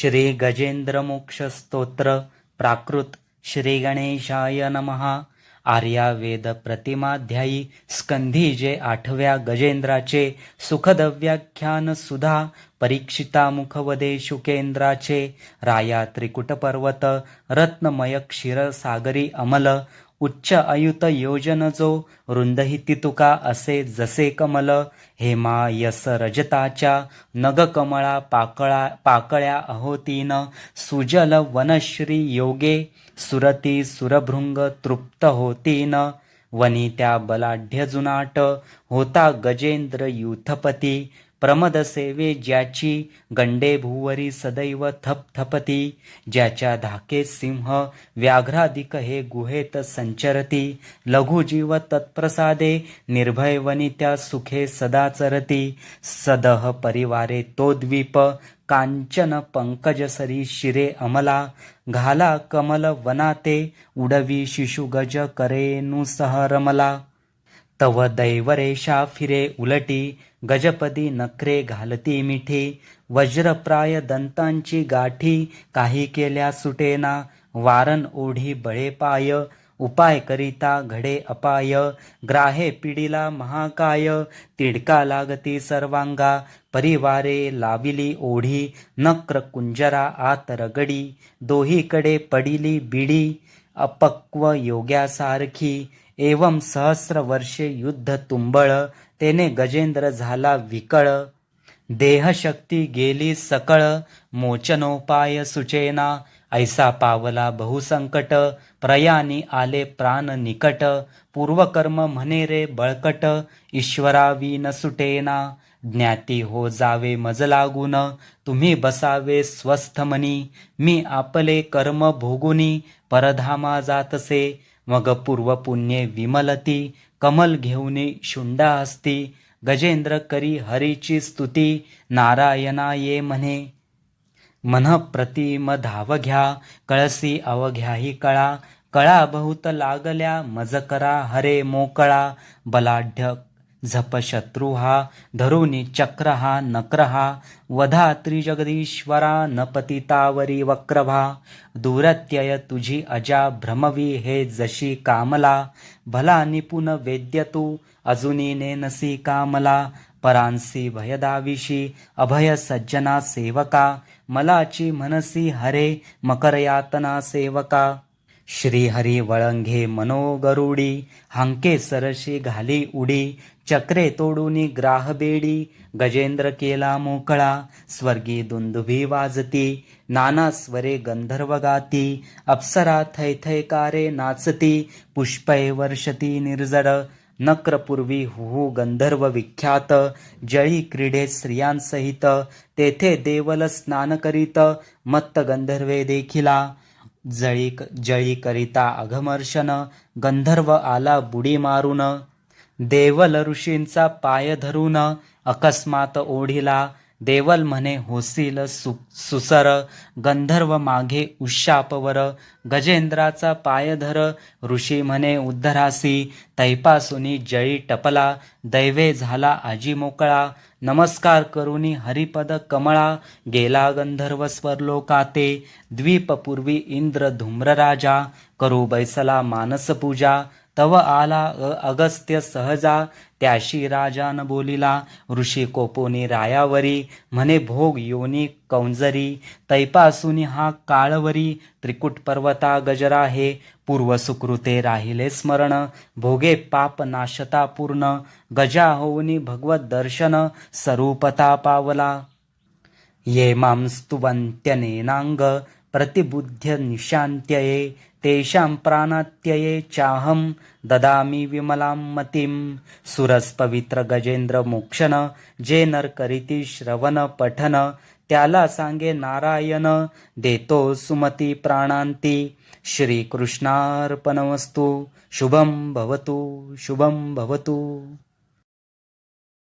श्री गजेंद्र मोक्ष स्तोत्र प्राकृत श्री गणेशाय नमहा आर्या वेद प्रतिमाध्यायी स्कंधी जे आठव्या गजेंद्राचे सुखद व्याख्यान सुधा परीक्षिता मुखवदे शुकेंद्राचे राया त्रिकुट पर्वत रत्नमय क्षीरसागरी अमल उच्च आयुत योजन जो रुंदहिती तुका असे जसे कमल हेमा यस रजताच्या नग कमळा पाकळा पाकळ्या अहोतीन सुजल वनश्री योगे सुरती सुरभृंग तृप्त होतीन वनी त्या बलाढ्य जुनाट होता गजेंद्र युथपती प्रमदसेवे ज्याची गंडे भुवरी सदैव थपथपती ज्याच्या धाके सिंह व्याघ्राधिक हे गुहेत संचरती लघुजीव तत्प्रसादे निर्भय वनित्या सुखे सदा चरती सदह परिवारे तो द्वीप कांचन पंकज सरी शिरे अमला घाला कमल वनाते उडवी शिशुगज करेनुसह रमला तव दैवरेषा फिरे उलटी गजपदी नखरे घालती मिठी वज्रप्राय दंतांची गाठी काही केल्या सुटेना वारण ओढी बळे पाय उपाय करिता घडे अपाय ग्राहे पिढीला महाकाय तिडका लागती सर्वांगा परिवारे लाविली ओढी नक्र कुंजरा आत रगडी दोहीकडे पडिली बिडी अपक्व योग्यासारखी एवं सहस्र वर्षे युद्ध तुंबळ तेने गजेंद्र झाला विकळ. देहशक्ती गेली सकळ मोचनोपाय सुचेना. ऐसा पावला बहुसंकट प्रयाणी आले प्राण निकट. पूर्वकर्म म्हणे रे बळकट ईश्वरावीन सुटेना. ज्ञाती हो जावे मज लागून तुम्ही बसावे स्वस्थ मनी. मी आपले कर्म भोगुनी परधामा जातसे. मग पूर्व पुण्ये विमलती कमल घेऊनी शुंडा असती गजेंद्र करी हरीची स्तुती नारायणा ये म्हणे. मन प्रतिम धाव घ्या कळसी अवघ्याही कळा कळा बहुत लागल्या मज करा हरे मोकळा बलाढ्य झप शत्रू हा धरुनी चक्र हा नक्र हा वधा त्रिजगदीश्वरा नपतितावरी पतितावरी वक्रभा दूरत्यय तुझी अजा भ्रमवी हे जशी कामला भला निपुण वेद्य तू अजुनी नेनसी कामला परांसी भयदाविशी अभय सज्जना सेवका मलाची मनसी हरे मकरयातना सेवका श्रीहरी वळंघे मनोगरुडी हांके सरशी घाली उडी चक्रे तोडूनी ग्राह बेडी गजेंद्र केला मोकळा स्वर्गी दुंदुभी वाजती नाना स्वरे गंधर्व गाती अप्सरा थैथैकारे नाचती पुष्पय वर्षती निर्जड नक्रपूर्वी हुहू गंधर्व विख्यात जळी क्रीडे स्त्रियांसहित तेथे देवल स्नान करीत मत्त गंधर्वे देखिला जळी जळी करिता अघमर्षण गंधर्व आला बुडी मारून देवल ऋषींचा पाय धरून अकस्मात ओढिला. देवल म्हणे होसील सु सुसर. गंधर्व मागे उशापवर. गजेंद्राचा पाय धर. ऋषी म्हणे उद्धरासी तैपासुनी जळी टपला. दैवे झाला आजी मोकळा. नमस्कार करुनी हरिपद कमळा. गेला गंधर्व स्वरलोकाते. द्वीपपूर्वी इंद्र धूम्रराजा. करू बैसला मानस पूजा. तव आला अगस्त्य सहजा त्याशी राजान बोलिला ऋषी कोपोनी रायावरी म्हणे भोग योनी कौंजरी तैपासुनी हा काळवरी त्रिकुट पर्वता गजरा हे पूर्व सुकृते राहिले स्मरण भोगे पाप नाशता पूर्ण गजा होऊनी भगवत दर्शन स्वरूपता पावला. ये मां स्तुवन्त्यनेनाङ्ग प्रतिबुद्ध्यनिशान्त्यये तेषां प्राणात्यये चाहं ददामि विमलां मतिं सुरसपवित्र जे नरकरिति श्रवणपठन श्रवण पठन त्याला सांगे नारायण देतो सुमती प्राणांती। श्रीकृष्णार्पणमस्तु शुभं भवतु शुभं भवतु।